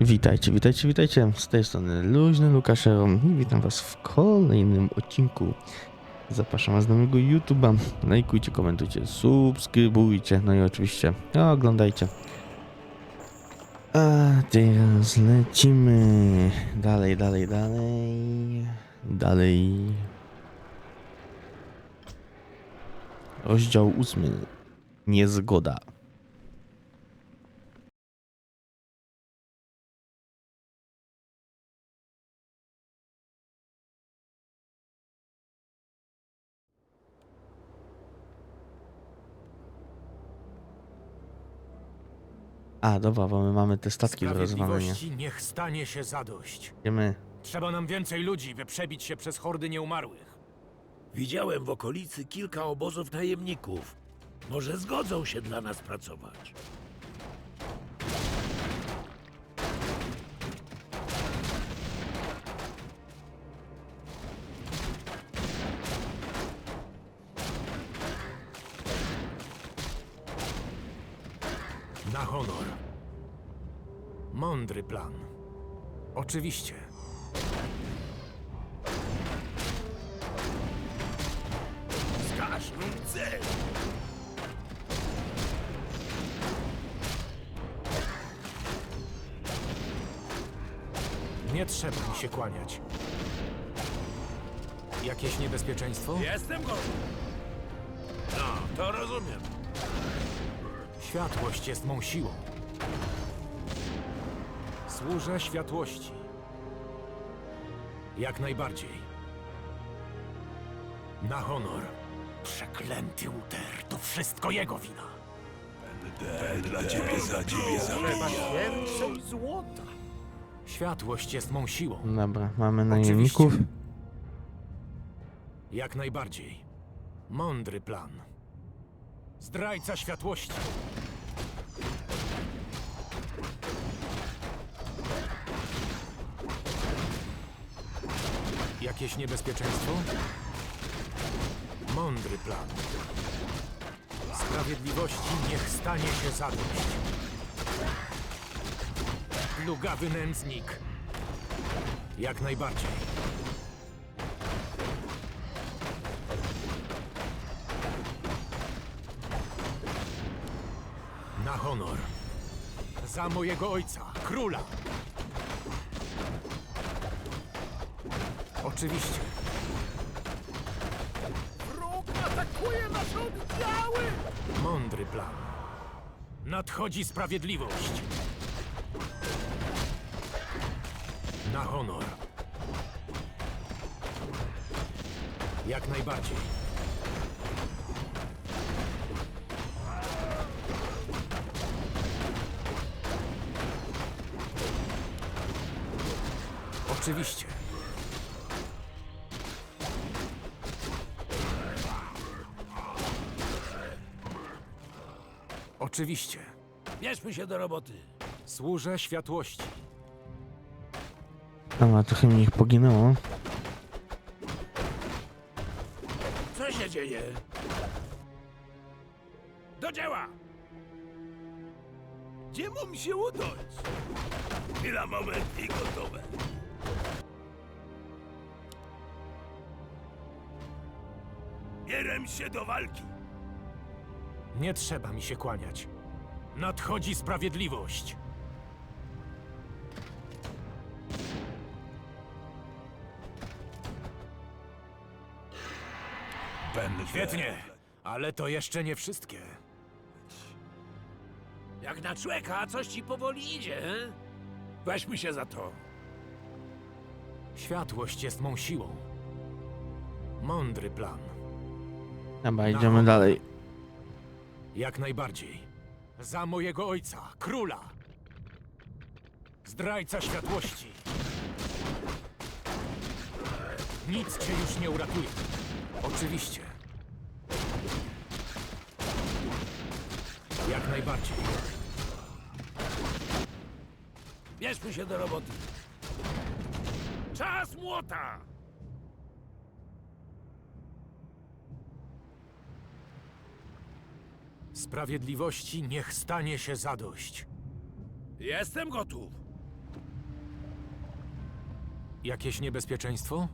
Witajcie, witajcie, witajcie. Z tej strony Luźny Lukaszero i witam was w kolejnym odcinku. Zapraszam was do mojego YouTube'a. Lajkujcie, komentujcie, subskrybujcie, no i oczywiście oglądajcie. A teraz lecimy dalej, dalej, dalej, dalej. Rozdział ósmy. Niezgoda. A, dobra, bo my mamy te statki do rozwalenia. Sprawiedliwości niech stanie się zadość. Idziemy. Trzeba nam więcej ludzi, by przebić się przez hordy nieumarłych. Widziałem w okolicy kilka obozów najemników. Może zgodzą się dla nas pracować. Na honor. Mądry plan. Oczywiście. Nie trzeba mi się kłaniać. Jakieś niebezpieczeństwo? Jestem gotów. No, to rozumiem. Światłość jest mą siłą. Służę światłości. Jak najbardziej. Na honor. Przeklęty Uter, to wszystko jego wina. Dla ciebie, za ciebie, za Więcej złota. Światłość jest mą siłą. Dobra, mamy najemników. Jak najbardziej. Mądry plan. Zdrajca światłości. Jakieś niebezpieczeństwo? Mądry plan. Sprawiedliwości niech stanie się zadość. Plugawy nędznik. Jak najbardziej. Honor. Za mojego ojca, króla. Oczywiście. Wróg atakuje nasze oddziały! Mądry plan. Nadchodzi sprawiedliwość. Na honor. Jak najbardziej. Oczywiście. Oczywiście. Bierzmy się do roboty. Służę światłości. Dobra, trochę mi ich poginęło. Co się dzieje? Do dzieła! Gdzie mam się udać? Chwila, moment i gotowe. Bierem się do walki. Nie trzeba mi się kłaniać. Nadchodzi sprawiedliwość. Świetnie, ale to jeszcze nie wszystkie. Jak na człeka, coś ci powoli idzie, he? Weźmy się za to. Światłość jest mą siłą. Mądry plan. Dobra, idziemy dalej. Jak najbardziej. Za mojego ojca, króla. Zdrajca światłości. Nic cię już nie uratuje. Oczywiście. Jak najbardziej. Bierzmy się do roboty. Czas młota! Sprawiedliwości niech stanie się zadość. Jestem gotów. Jakieś niebezpieczeństwo?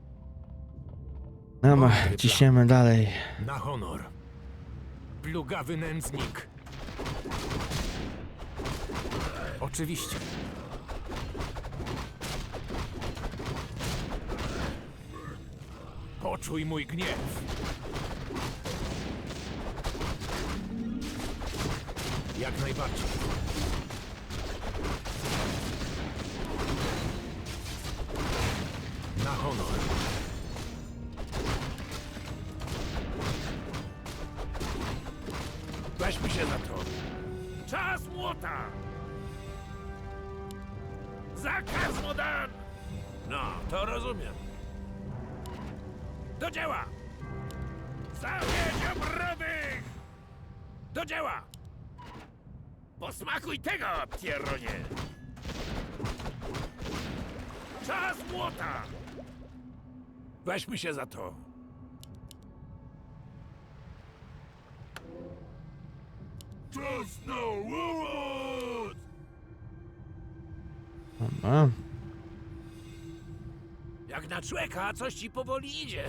Dobra, Mądry ciśniemy dalej. Na honor. Plugawy nędznik. Oczywiście. Poczuj mój gniew. Jak najbardziej. Na honor. Weźmy się za to. Czas młota! Zakaz modan! No, to rozumiem. Dzieła! Zawiedź obrodych! Do dzieła! Posmakuj tego, Pierronie! Czas młota! Weźmy się za to. Czas na łomot! Jak na człeka, coś ci powoli idzie?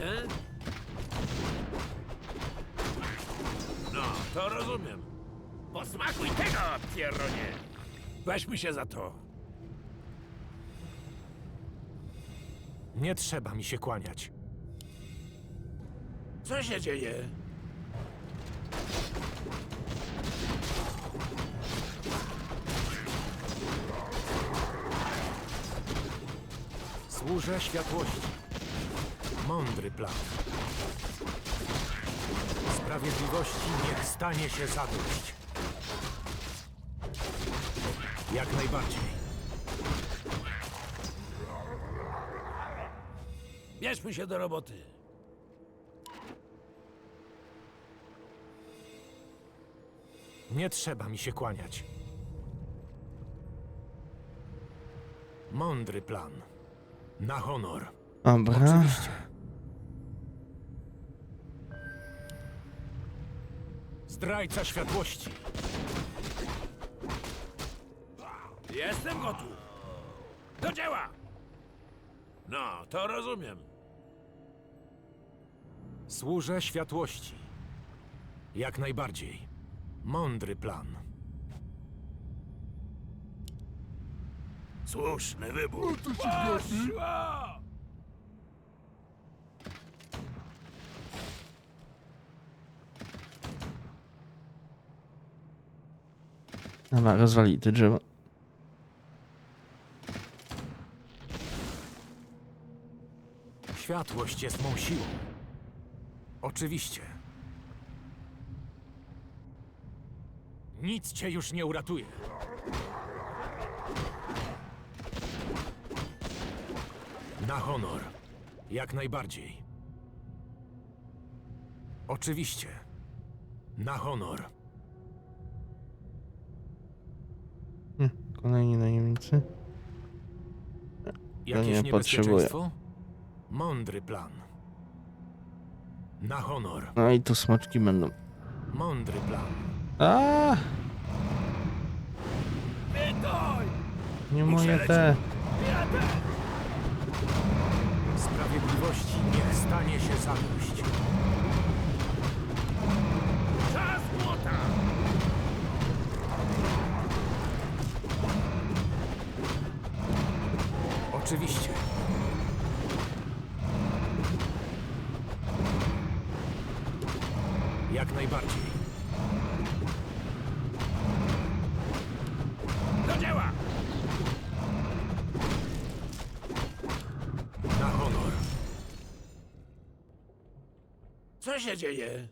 No, to rozumiem. Posmakuj tego, Pierronie! Weźmy się za to. Nie trzeba mi się kłaniać. Co się dzieje? Służę światłości. Mądry plan. Sprawiedliwości niech stanie się zadość. Jak najbardziej. Bierzmy się do roboty. Nie trzeba mi się kłaniać. Mądry plan. Na honor. Dobra. Oczywiście. Zdrajca światłości. Jestem gotów. Do dzieła! No, to rozumiem. Służę światłości. Jak najbardziej. Mądry plan. Słuszny wybór. Poszło! Dobra, rozwali te drzewo. Światłość jest mą siłą. Oczywiście. Nic cię już nie uratuje. Na honor. Jak najbardziej. Oczywiście. Na honor. Hm, kolejni najemnicy. Jakieś nie potrzebuję. niebezpieczeństwo? Mądry plan. Na honor. No i tu smoczki będą. Mądry plan. A, nie moje te. Sprawiedliwości niech stanie się zadość. Czas młota! Oczywiście. Jak najbardziej. Co się dzieje?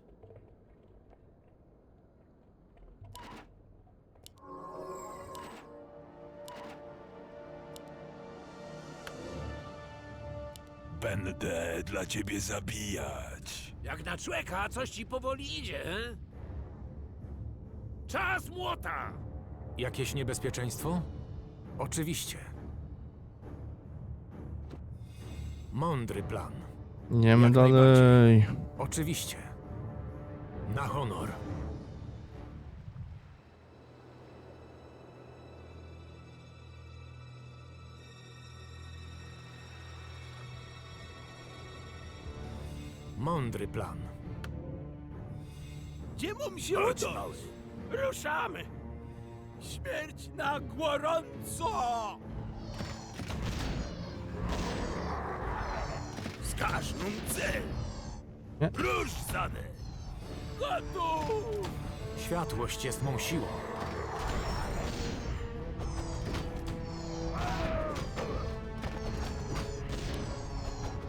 Będę dla ciebie zabijać. Jak na człeka, coś ci powoli idzie? Czas młota! Jakieś niebezpieczeństwo? Oczywiście. Mądry plan. Idziemy Jak dalej. Oczywiście. Na honor. Mądry plan. Gdzie mu się Chodź. Ruszamy! Śmierć na gorąco! Wskaż nam cel! Nie. Gotów! Światłość jest mą siłą.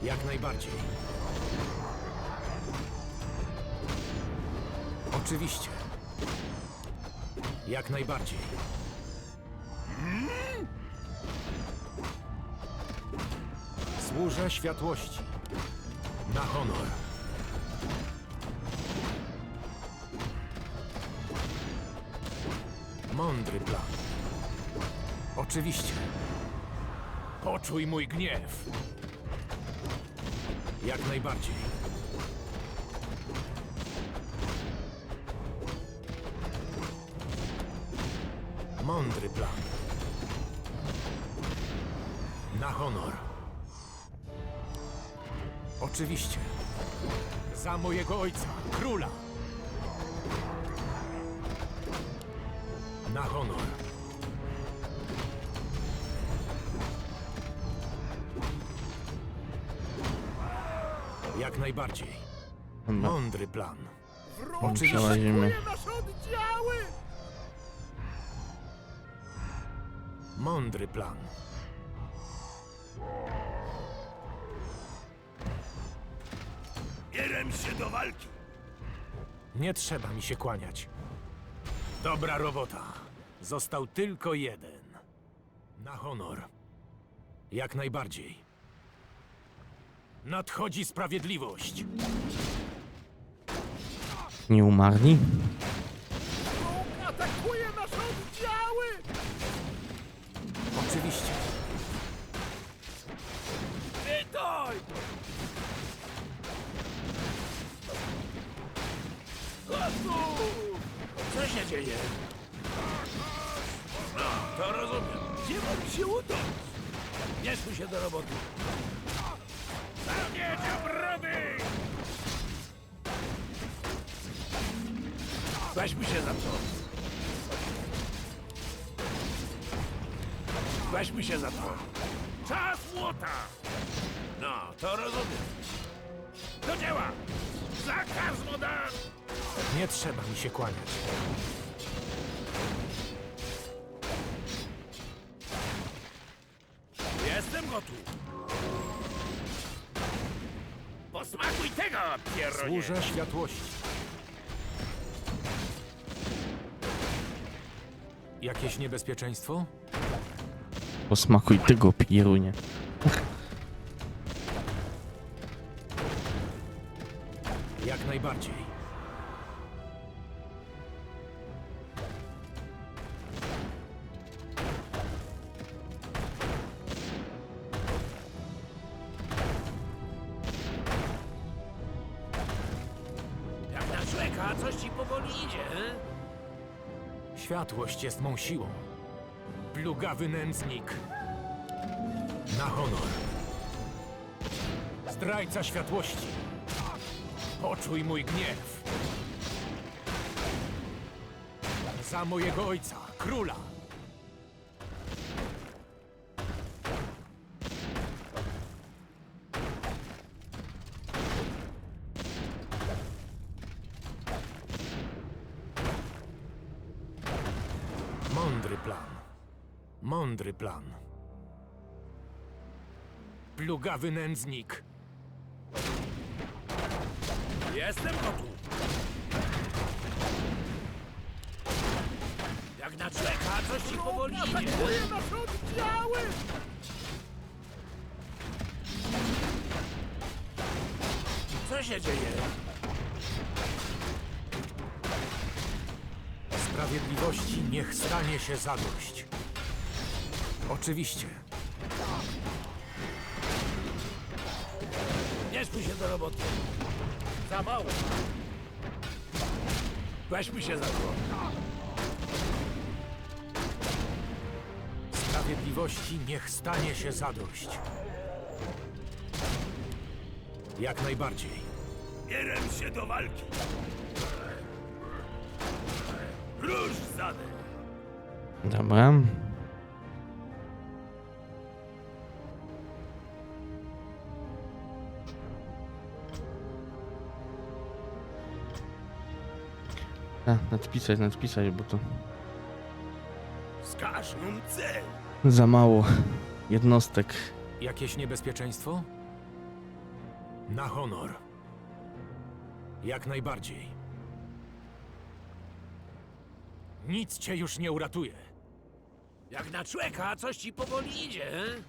Jak najbardziej. Oczywiście. Jak najbardziej. Służę światłości. Na honor. Mądry plan. Oczywiście. Poczuj mój gniew. Jak najbardziej. Mądry plan. Na honor. Oczywiście. Za mojego ojca, króla. Na honor. Jak najbardziej. Dobra, Mądry plan. Przełazimy. atakuje nasze oddziały! Mądry plan. Bierem się do walki! Nie trzeba mi się kłaniać. Dobra robota. Został tylko jeden. Na honor. Jak najbardziej. Nadchodzi sprawiedliwość. nie umarli? Atakuje nasze oddziały! Oczywiście. Witaj! Co się dzieje? To rozumiem. Gdzie mam się udać? Bierzmy się do roboty. Zamieć obrody! Weźmy się za to. Weźmy się za to. Czas młota! No, to rozumiem. Do dzieła! Zakaz moda! Nie trzeba mi się kłaniać. Jestem gotów. Posmakuj tego, pieronie! Służę światłości. Jakieś niebezpieczeństwo? Posmakuj tego, pierunie. Jak najbardziej. Jest mą siłą. Plugawy nędznik. Na honor. Zdrajca światłości. Poczuj mój gniew. Za mojego ojca, króla. Mądry plan. Plugawy nędznik. Jestem gotów. Jak na człowieka, coś ci powoli idzie. Atakuje nasze oddziały! Co się dzieje? Sprawiedliwości niech stanie się zadość. Oczywiście. Bierzmy się do roboty. Za mało. Weźmy się za to. Sprawiedliwości niech stanie się zadość. Jak najbardziej. Bierę się do walki. Róż zadek. Dobra. A, nadpisać, nadpisać, bo to Wskaż nam cel. za mało jednostek. Jakieś niebezpieczeństwo? Na honor. Jak najbardziej. Nic cię już nie uratuje. Jak na człeka, coś ci powoli idzie, he?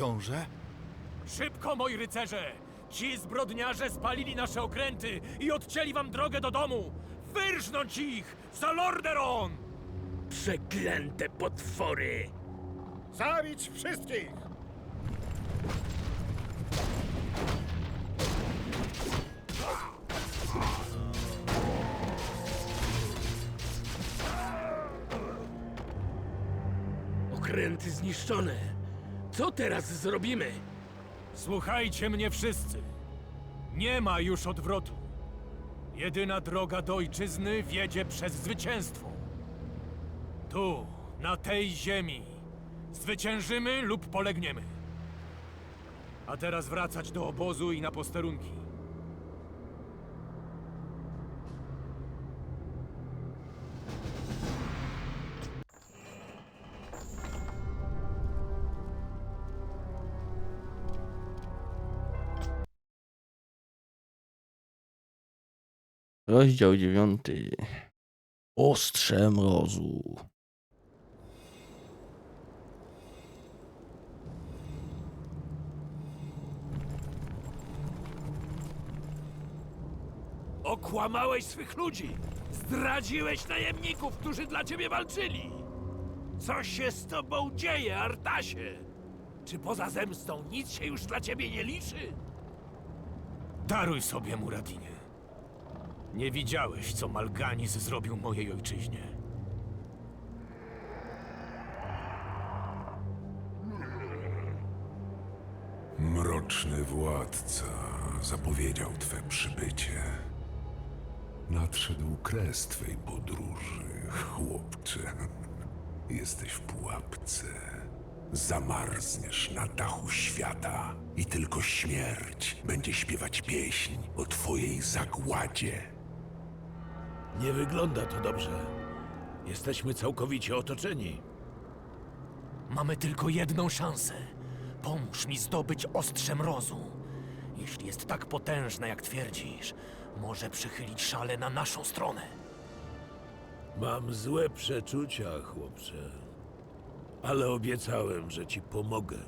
Książę? Szybko, moi rycerze! Ci zbrodniarze spalili nasze okręty i odcięli wam drogę do domu! Wyrżnąć ich! Za Lorderon! Przeklęte potwory! Zabić wszystkich! Okręty zniszczone. Co teraz zrobimy? Słuchajcie mnie wszyscy. Nie ma już odwrotu. Jedyna droga do ojczyzny wiedzie przez zwycięstwo. Tu, na tej ziemi, zwyciężymy lub polegniemy. A teraz wracać do obozu i na posterunki. Rozdział dziewiąty. Ostrze mrozu. Okłamałeś swych ludzi! Zdradziłeś najemników, którzy dla ciebie walczyli! Co się z tobą dzieje, Artasie? Czy poza zemstą nic się już dla ciebie nie liczy? Daruj sobie, Muradinie. Nie widziałeś, co Malganis zrobił mojej ojczyźnie. Mroczny władca zapowiedział twe przybycie. Nadszedł kres twej podróży, chłopcze. Jesteś w pułapce. Zamarzniesz na dachu świata i tylko śmierć będzie śpiewać pieśń o twojej zagładzie. Nie wygląda to dobrze. Jesteśmy całkowicie otoczeni. Mamy tylko jedną szansę. Pomóż mi zdobyć ostrze mrozu. Jeśli jest tak potężne, jak twierdzisz, może przechylić szale na naszą stronę. Mam złe przeczucia, chłopcze. Ale obiecałem, że ci pomogę.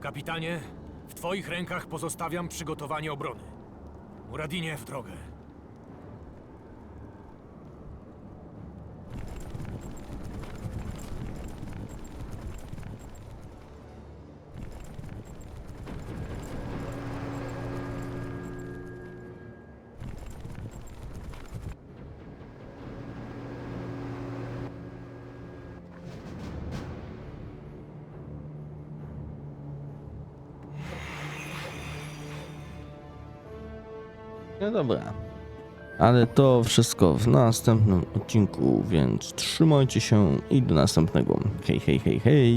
Kapitanie, w twoich rękach pozostawiam przygotowanie obrony. Muradinie, w drogę. No dobra. Ale to wszystko w następnym odcinku, więc trzymajcie się i do następnego. Hej, hej, hej, hej.